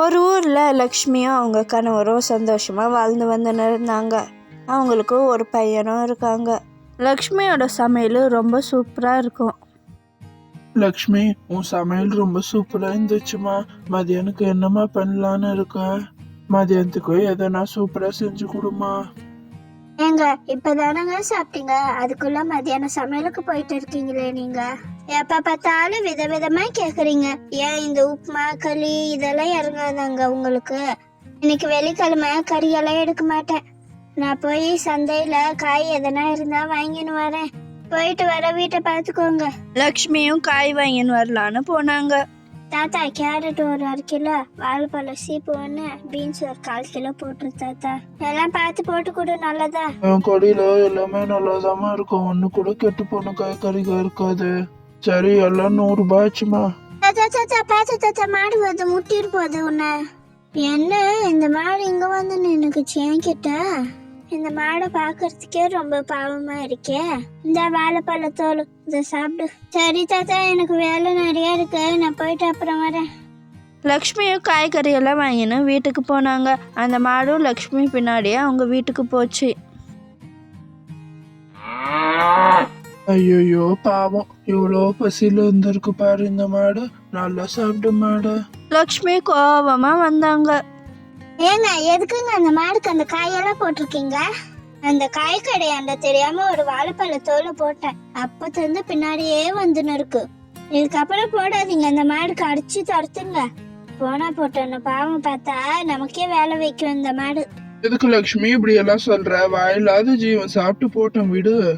ஒரு ஊரில் லக்ஷ்மியும் அவங்க கணவரும் சந்தோஷமாக வாழ்ந்து வந்துன்னு இருந்தாங்க. அவங்களுக்கு ஒரு பையனும் இருக்காங்க. லக்ஷ்மியோட சமையல் ரொம்ப சூப்பராக இருக்கும். லக்ஷ்மி உன் சமையல் ரொம்ப சூப்பராக இருந்துச்சுமா. மதியானுக்கு என்னம்மா பண்ணலான்னு இருக்க? மதியானத்துக்கு எதனா சூப்பராக செஞ்சு கொடுமா. ஏங்க இப்பதானங்க சாப்பிட்டீங்க? அதுக்குள்ள மத்தியானம் சமையலுக்கு போயிட்டு இருக்கீங்களே நீங்க. எப்ப பார்த்தாலும் விதவிதமா கேக்குறீங்க. ஏன் இந்த உப்புமா களி இதெல்லாம் இறங்காதாங்க உங்களுக்கு? இன்னைக்கு வெள்ளிக்கிழமை கறியெல்லாம் எடுக்க மாட்டேன். நான் போய் சந்தையில காய் எதனா இருந்தா வாங்கின்னு வரேன். போயிட்டு வர வீட்டை பார்த்துக்கோங்க. லக்ஷ்மியும் காய் வாங்கின்னு வரலான்னு போனாங்க. தாத்தா கேரட் ஒரு அரை கிலோ வாழைப்பழம் சீப்பு ஒன்று பீன்ஸ் ஒரு கால் கிலோ போட்டுரு தாத்தா. எல்லாம் பார்த்து போட்டு கொடு நல்லதா? என் கடையில எல்லாமே நல்லாதாம்மா இருக்கும். ஒண்ணு கூட கெட்டு போன காய்கறிகள் இருக்காது. சரி எல்லாம் நூறு ரூபாய் ஆச்சுமா தாத்தா தாத்தா பார்த்து தாத்தா மாடு வந்து முட்டிட்டு போகுது உன்னை. என்ன இந்த மாடு இங்க வந்து நின்னுக்குச்சு என்கிட்ட? இந்த மாடை பார்க்கறதுக்கே ரொம்ப பாவமா இருக்கே. இந்த வாழைப்பழ தோல் இதை சாப்பிடு. சரி தாத்தா எனக்கு வேலை நிறைய இருக்கு. நான் போயிட்டு அப்புறம் வரேன். லக்ஷ்மியும் காய்கறி எல்லாம் வாங்கின்னு வீட்டுக்கு போனாங்க. அந்த மாடும் லக்ஷ்மி பின்னாடியே அவங்க வீட்டுக்கு போச்சு. ஐயோ பாவம். இவ்வளோ பசியில இருந்திருக்கு பாரு இந்த மாடு. நல்லா சாப்பிடு மாடு. லக்ஷ்மி கோபமாக வந்தாங்க. ஏங்க எதுக்குங்க அந்த மாடுக்கு அந்த காயெல்லாம் போட்டிருக்கீங்க? அந்த காய் கடையாண்ட தெரியாம ஒரு வாழைப்பழ தோலை போட்டேன். அப்பத்துல இருந்து பின்னாடியே வந்துன்னு இருக்கு. இதுக்கப்புறம் போடாதீங்க அந்த மாடுக்கு அடிச்சு துரத்துங்க. போனா போட்டோன்னு பாவம் பார்த்தா நமக்கே வேலை வைக்கும் இந்த மாடு. எதுக்கு லக்ஷ்மி இப்படி எல்லாம் சொல்ற? வாயில்லாத ஜீவன் சாப்பிட்டு போட்டோம் விடு.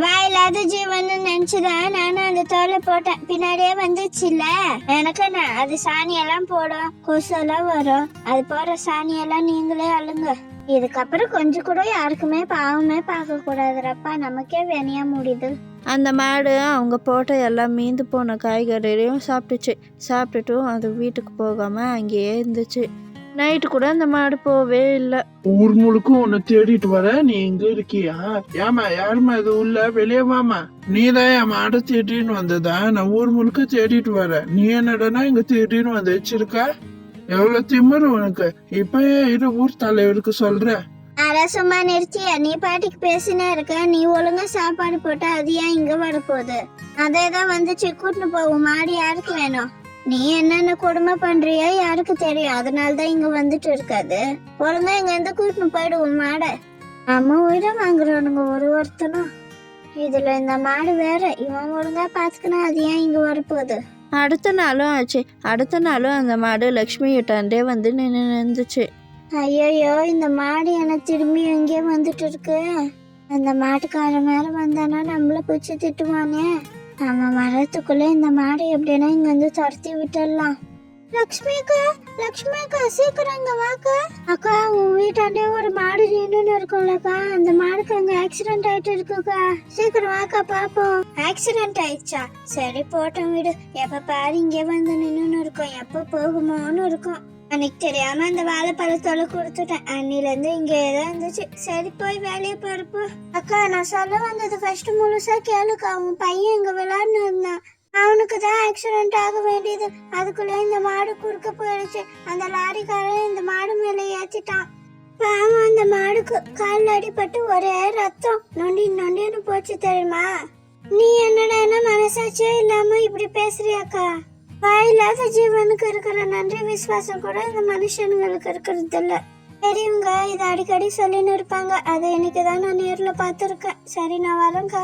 வாயில்லாத ஜீவன் நினைச்சுதான் நானும் அந்த தோலை போட்டேன். பின்னாடியே வந்துச்சுல்ல? எனக்கு நான் அது சாணியெல்லாம் போடும் கொசெல்லாம் வரும். அது போற சாணியெல்லாம் நீங்களே அழுங்க. இதுக்கப்புறம் கொஞ்சம் கூட யாருக்குமே பாவமே பார்க்க கூடாதுரப்பா நமக்கே வெனியா முடியுது. அந்த மாடு அவங்க போட்ட எல்லாம் மீந்து போன காய்கறிகளையும் சாப்பிட்டுச்சு. சாப்பிட்டுட்டும் அது வீட்டுக்கு போகாமல் அங்கேயே இருந்துச்சு. நைட்டு கூட அந்த மாடு போவே இல்லை. ஊர் முழுக்க உன்னை தேடிட்டு வர நீ இங்க இருக்கியா? ஏமா யாரும்மா இது உள்ள? வெளியே வாமா நீ தான் என் மாடை தேடின்னு வந்ததா? நான் ஊர் முழுக்க தேடிட்டு வரேன் நீ என்னடனா இங்க தேடின்னு வந்து வச்சிருக்க? எவ்வளவு திமிரு உனக்கு. இப்பயே இரு ஊர் தலைவருக்கு சொல்ற? அட சும்மா நிறுத்தியா? நீ பாட்டுக்கு பேசினே இருக்க. நீ ஒழுங்கா சாப்பாடு போட்டா அது ஏன் இங்க வரப்போகுது? அதே தான் வந்துச்சு கூட்டின்னு போவோம் மாடு யாருக்கு வேணும்? நீ என்னென்ன கொடுமை பண்றியோ யாருக்கு தெரியும். அதனால தான் இங்க வந்துட்டு இருக்காது. ஒழுங்கா இங்க இருந்து கூட்டின்னு போயிடுவோம் மாடை. நம்ம உயிரை வாங்குறவனுங்க ஒரு ஒருத்தனும். இதுல இந்த மாடு வேற. இவன் ஒழுங்கா பாத்துக்கினா அது ஏன் இங்க வரப்போகுது? அடுத்த நாளும் ஆச்சு. அடுத்த நாளும் அந்த மாடு லக்ஷ்மி கிட்டாண்டே வந்து நின்று இருந்துச்சு ஐயோ இந்த மாடு என்ன திரும்பி எங்கேயே வந்துட்டு இருக்கு. அந்த மாட்டுக்காரன் மேல வந்தானா நம்மள பிடிச்சி திட்டுவானே. நம்ம வரத்துக்குள்ள இந்த மாடு எப்படின்னா இங்க வந்து துரத்தி விட்டுடலாம். லக்ஷ்மி அக்கா லக்ஷ்மி அக்கா சீக்கிரம் இங்கே வாக்கா. அக்கா உன் வீட்டாண்டே ஒரு மாடு நின்றுன்னு இருக்கும்லக்கா அந்த மாடுக்கு அங்க ஆக்சிடென்ட் ஆயிட்டு இருக்குக்கா சீக்கிரம் வாக்கா பாப்போம். ஆக்சிடென்ட் ஆயிடுச்சா? சரி போட்டோம் விடு. எப்ப பாரு இங்கே வந்து நின்றுன்னு இருக்கும். எப்ப போகுமோன்னு இருக்கும். அன்னைக்கு தெரியாம அந்த வாழைப்பழத்தோட கொடுத்துட்டேன். அன்னில இருந்து இங்கே தான் இருந்துச்சு. சரி போய் வேலையை பாருப்போ. அக்கா நான் சொல்ல வந்தது ஃபர்ஸ்ட் முழுசா கேளுக்கா. அவன் பையன் இங்க விளையாடுன்னு இருந்தான். அவனுக்கு தான் ஆக்சிடென்ட் ஆக வேண்டியது. அதுக்குள்ள இந்த மாடு குறுக்க போயிடுச்சு. அந்த லாரிக்காரன் இந்த மாடு மேல ஏத்திட்டான். பாவம் அந்த மாடுக்கு கால் அடிபட்டு ஒரே ரத்தம். நொண்டி நொண்டின்னு போச்சு தெரியுமா? நீ என்னடா மனசாட்சியே இல்லாம இப்படி பேசுறியாக்கா? வாயில்லாத ஜீவனுக்கு இருக்கிற நன்றி விசுவாசம் கூட இந்த மனுஷனுங்களுக்கு இருக்கிறது இல்லை பெரியவங்க இதை அடிக்கடி சொல்லின்னு இருப்பாங்க. அதை இன்னைக்கு தான் நான் நேரில் பார்த்துருக்கேன். சரி நான் வரேங்க்கா